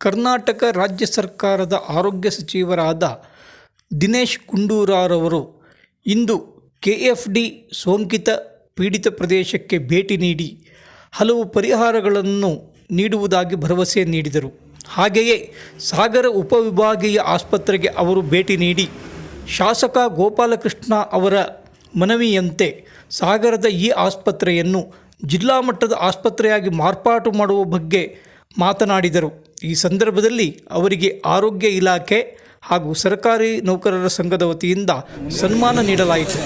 ಕರ್ನಾಟಕ ರಾಜ್ಯ ಸರ್ಕಾರದ ಆರೋಗ್ಯ ಸಚಿವರಾದ ದಿನೇಶ್ ಕುಂಡೂರಾರವರು ಇಂದು ಕೆ ಎಫ್ ಡಿ ಸೋಂಕಿತ ಪೀಡಿತ ಪ್ರದೇಶಕ್ಕೆ ಭೇಟಿ ನೀಡಿ ಹಲವು ಪರಿಹಾರಗಳನ್ನು ನೀಡುವುದಾಗಿ ಭರವಸೆ ನೀಡಿದರು. ಹಾಗೆಯೇ ಸಾಗರ ಉಪವಿಭಾಗೀಯ ಆಸ್ಪತ್ರೆಗೆ ಅವರು ಭೇಟಿ ನೀಡಿ ಶಾಸಕ ಗೋಪಾಲಕೃಷ್ಣ ಅವರ ಮನವಿಯಂತೆ ಸಾಗರದ ಈ ಆಸ್ಪತ್ರೆಯನ್ನು ಜಿಲ್ಲಾ ಮಟ್ಟದ ಆಸ್ಪತ್ರೆಯಾಗಿ ಮಾರ್ಪಾಟು ಮಾಡುವ ಬಗ್ಗೆ ಮಾತನಾಡಿದರು. ಈ ಸಂದರ್ಭದಲ್ಲಿ ಅವರಿಗೆ ಆರೋಗ್ಯ ಇಲಾಖೆ ಹಾಗೂ ಸರ್ಕಾರಿ ನೌಕರರ ಸಂಘದ ವತಿಯಿಂದ ಸನ್ಮಾನ ನೀಡಲಾಯಿತು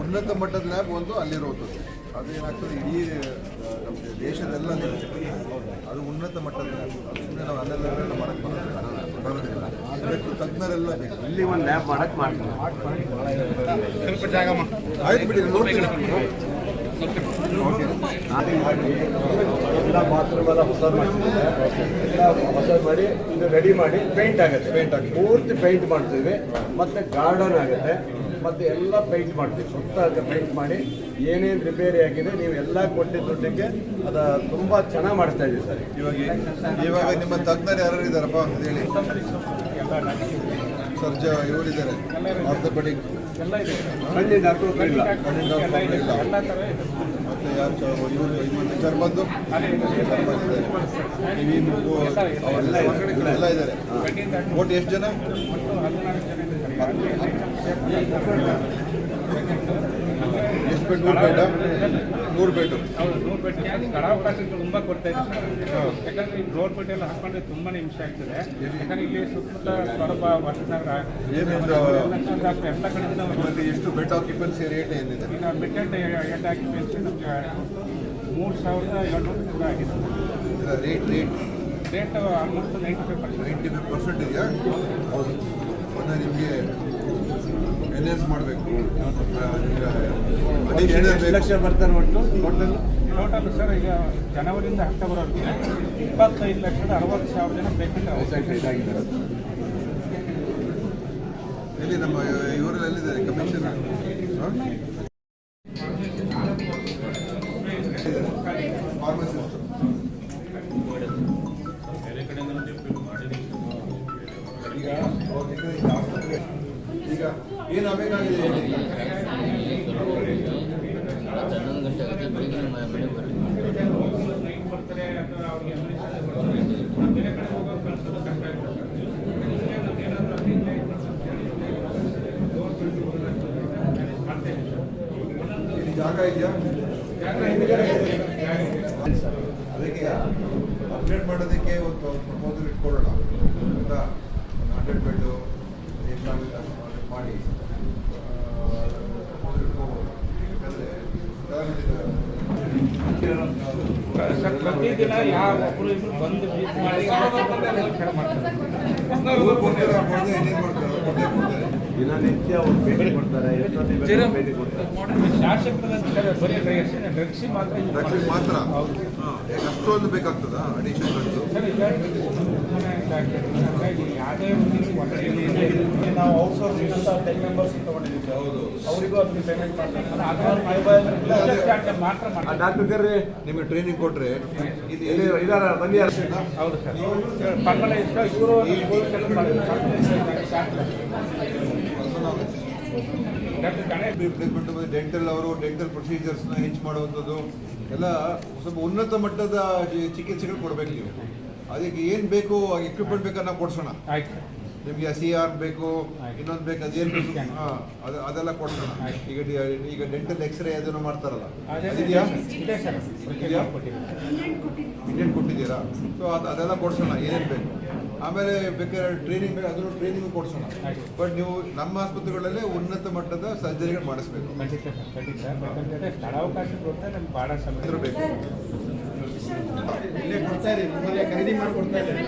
ಉನ್ನತ ಮಟ್ಟದ ಲ್ಯಾಬ್ ಒಂದು ಅಲ್ಲಿರೋದು ಅದು ಏನಾಗ್ತದೆ ಇಡೀ ಆ, ನಮ್ಮ ದೇಶದೆಲ್ಲ ನಿಲ್ತದೆ. ಅದು ಉನ್ನತ ಮಟ್ಟದ ಸುಮ್ಮನೆ ನಾವು ಅಲ್ಲೆಲ್ಲ ಮಾಡಕ್ಕೆ ಬರೋದಿಲ್ಲ. ಅದಕ್ಕೆ ತಜ್ಞರೆಲ್ಲ ಬೇಕು. ಇಲ್ಲಿ ಒಂದು ಲ್ಯಾಬ್ ಮಾಡಕ್ಕೆ ಮಾಡ್ತೀವಿ ಆಯ್ತು ಬಿಡಿ ನೋಡ್ತೀನಿ. ಎಲ್ಲ ಬಾತ್ರೂಮೆಲ್ಲ ಹೊಸ ಮಾಡ್ತಿದ್ದೇವೆ ಎಲ್ಲ ಹೊಸ ಮಾಡಿ ಇದು ರೆಡಿ ಮಾಡಿ ಪೇಂಟ್ ಆಗುತ್ತೆ. ಪೇಂಟ್ ಆಗುತ್ತೆ. ಪೂರ್ತಿ ಪೇಂಟ್ ಮಾಡ್ತೀವಿ ಮತ್ತೆ ಗಾರ್ಡನ್ ಆಗುತ್ತೆ. ಮತ್ತೆ ಎಲ್ಲ ಪೈಂಟ್ ಮಾಡ್ತೀವಿ. ಸುತ್ತ ಪೈಂಟ್ ಮಾಡಿ ಏನೇನು ರಿಪೇರಿ ಆಗಿದೆ ನೀವು ಎಲ್ಲ ಕೊಟ್ಟಿದ್ದ ದುಡ್ಡಿಗೆ ಅದ ತುಂಬಾ ಚೆನ್ನಾಗಿ ಮಾಡಿಸ್ತಾ ಇದ್ದೀವಿ ಸರ್. ಇವಾಗ ಇವಾಗ ನಿಮ್ಮ ತಜ್ಞರು ಯಾರು ಇದ್ದಾರಪ್ಪ ಅಂತ ಹೇಳಿ. ಸರ್ಜ ಇವರಿದ್ದಾರೆ. ಆರ್ಥೋಪೆಡಿಕ್ ಕಣ್ಣಿನ ಡಾಕ್ಟ್ರು ಇಲ್ಲ. ಕಣ್ಣಿನ ಡಾಕ್ಟರ್ ಇಲ್ಲ. ಮತ್ತೆ ಯಾರು ಇವರು ಇನ್ನೊಂದು ಚರ್ಮದ್ದು ಚರ್ಮ ಇದೆ ಕಿವಿ ಮೂಗು ಅವೆಲ್ಲ ಎಲ್ಲ ಇದ್ದಾರೆ. ಒಟ್ಟು ಎಷ್ಟು ಜನ? ಎಷ್ಟು ಬೆಡ್ ನೂರು ಬೆಡ್ ನೂರು ಬೆಡ್ ಹೌದು ನೂರು ಬೆಡ್ಗೆ ಸ್ಥಳಾವಕಾಶ ತುಂಬ ಕೊಡ್ತಾ ಇದೆ ಸರ್. ಯಾಕಂದ್ರೆ ಈ ರೋಡ್ ಬೆಡ್ ಎಲ್ಲ ಹಾಕೊಂಡ್ರೆ ತುಂಬಾ ಹಿಂಸೆ ಆಗ್ತದೆ. ಯಾಕಂದ್ರೆ ಇಲ್ಲಿ ಸುತ್ತಮುತ್ತ ಸೊರಬ ವಸನಗರ ಎಲ್ಲ ಕಡೆಯಿಂದ ಎಷ್ಟು ಬೆಡ್ ಆಕ್ಯುಪೆನ್ಸಿ ರೇಟ್ ಏನಿದೆ? ಈಗ ಬೆಡ್ ಎಂಡ್ ಆಕ್ಯುಪೆನ್ಸಿ ನಮಗೆ ಮೂರು ಸಾವಿರದ ಏಳ್ನೂರು ಆಗಿದೆ. Rate rate rate almost ninety five percent ninety five percent ಇದೆಯಾ? ಹೌದು. ಮೊನ್ನೆ ನಿಮಗೆ ಮಾಡಬೇಕು. ಎಷ್ಟು ಲಕ್ಷ ಬರ್ತಾರೆ ಒಟ್ಟು ಟೋಟಲ್ ಟೋಟಲ್ ಸರ್ ಈಗ ಜನವರಿಯಿಂದ ಅಕ್ಟೋಬರ್ವರೆಗೆ ಇಪ್ಪತ್ತೈದು ಲಕ್ಷದ ಅರವತ್ತು ಸಾವಿರ ಜನ ಪೇಮೆಂಟ್ ಇದಾಗಿದ್ದಾರೆ. ಎಲ್ಲಿ ನಮ್ಮ ಇವರಲ್ಲಿ ಎಲ್ಲಿದ್ದಾರೆ? ಕಮಿಷನರ್ ಜಾಗ ಇದೆಯಾ? ಅದಕ್ಕೆ ಅಪ್ಡೇಟ್ ಮಾಡೋದಕ್ಕೆ ಒಂದು ಪ್ರಪೋಸಲ್ ಇಟ್ಕೊಳ್ಳೋಣ ಆಯ್ತಾ ಒಂದು ಹಂಡ್ರೆಡ್ ಬೆಡ್ಡು ಎಷ್ಟಾಗುತ್ತೆ ಅಷ್ಟು ಮಾಡಿ- ಮಾಡಿ ಪ್ರಪೋಸಲ್ ಇಟ್ಕೋಬೋದು ಯಾಕಂದರೆ ಸರ್ ಪ್ರತಿದಿನ ಯಾವ ಇಬ್ರು ಬಂದು ಮೀಟ್ ಮಾಡಿ ಮಾಡ್ತಾರೆ ದಿನನಿತ್ಯ ಅವ್ರು ಭೇಟಿ ಕೊಡ್ತಾರೆ ಭೇಟಿ ಕೊಡ್ತಾರೆ ಶಾಸಕರ ಬರೀ ಡ್ರಗ್ಸಿ ಮಾತ್ರ ಡ್ರಗ್ಸಿಗೆ. ಮಾತ್ರ ಅಷ್ಟೊಂದು ಬೇಕಾಗ್ತದ ಅಡಿಷನ್ ಯಾವುದೇ ಒಂದು ಹೊಟ್ಟೆಯಲ್ಲಿ ನಾವು ಔಟ್ಸೋರ್ಸಿಂಗ್ ಅಂತ ಟೆನ್ ಮೆಂಬರ್ಸ್ ತಗೊಂಡಿದ್ದೀವಿ. ಹೌದು ಅವರಿಗೂ ಅದಕ್ಕೆ ಪೇಮೆಂಟ್ ಮಾಡ್ತಾರೆ. ಮಾತ್ರ ಆ ಮಾಡ್ತಾರೆ ಡಾಕ್ಟರ್ ಕರ್ರಿ ನಿಮಗೆ ಟ್ರೈನಿಂಗ್ ಕೊಟ್ಟರೆ ಇದು ಇದಾರ ಬಂದಿ ಹೌದು ಸರ್. ಪರ್ಮಲ ಇಷ್ಟ ಇವರು ಕೆಲಸ ಡಾಕ್ಟರ್ ಗಣೇಶ್ ರಿಪ್ಲೇಸ್ಮೆಂಟ್ ಡೆಂಟಲ್ ಅವರು ಡೆಂಟಲ್ ಪ್ರೊಸೀಜರ್ಸ್ನ ಹೆಚ್ಚು ಮಾಡುವಂಥದ್ದು. ಎಲ್ಲ ಸ್ವಲ್ಪ ಉನ್ನತ ಮಟ್ಟದ ಚಿಕಿತ್ಸೆಗಳು ಕೊಡಬೇಕು ನೀವು. ಅದಕ್ಕೆ ಏನು ಬೇಕು ಎಕ್ವಿಪ್ಮೆಂಟ್ ಬೇಕನ್ನ ನಾವು ಕೊಡ್ಸೋಣ. ಆಯ್ತು ನಿಮಗೆ ಸಿ ಆರ್ ಬೇಕು ಇನ್ನೊಂದು ಬೇಕು ಅದೇನು ಬೇಕು? ಹಾಂ ಅದು ಅದೆಲ್ಲ ಕೊಡ್ಸೋಣ ಈಗ ಈಗ ಡೆಂಟಲ್ ಎಕ್ಸ್ರೇ ಅದನ್ನು ಮಾಡ್ತಾರಲ್ಲ. ಇದೆಯಾ? ಇಂಡಿಯನ್ ಕೊಟ್ಟಿದ್ದೀರಾ? ಸೊ ಅದು ಅದೆಲ್ಲ ಕೊಡ್ಸೋಣ ಏನೇನು ಬೇಕು? ಆಮೇಲೆ ಬೇಕಾದ್ರೆ ಟ್ರೈನಿಂಗ್ ಬೇಕು ಅದನ್ನು ಟ್ರೈನಿಂಗ್ ಕೊಡ್ಸೋಣ. ಬಟ್ ನೀವು ನಮ್ಮ ಆಸ್ಪತ್ರೆಗಳಲ್ಲೇ ಉನ್ನತ ಮಟ್ಟದ ಸರ್ಜರಿಗಳು ಮಾಡಿಸ್ಬೇಕು. ಬೇಕು. ಇಲ್ಲೇ ಕೊಡ್ತಾ ಇರಿ ಖರೀದಿ ಮಾಡಿ ಕೊಡ್ತಾ ಇದ್ದಾರೆ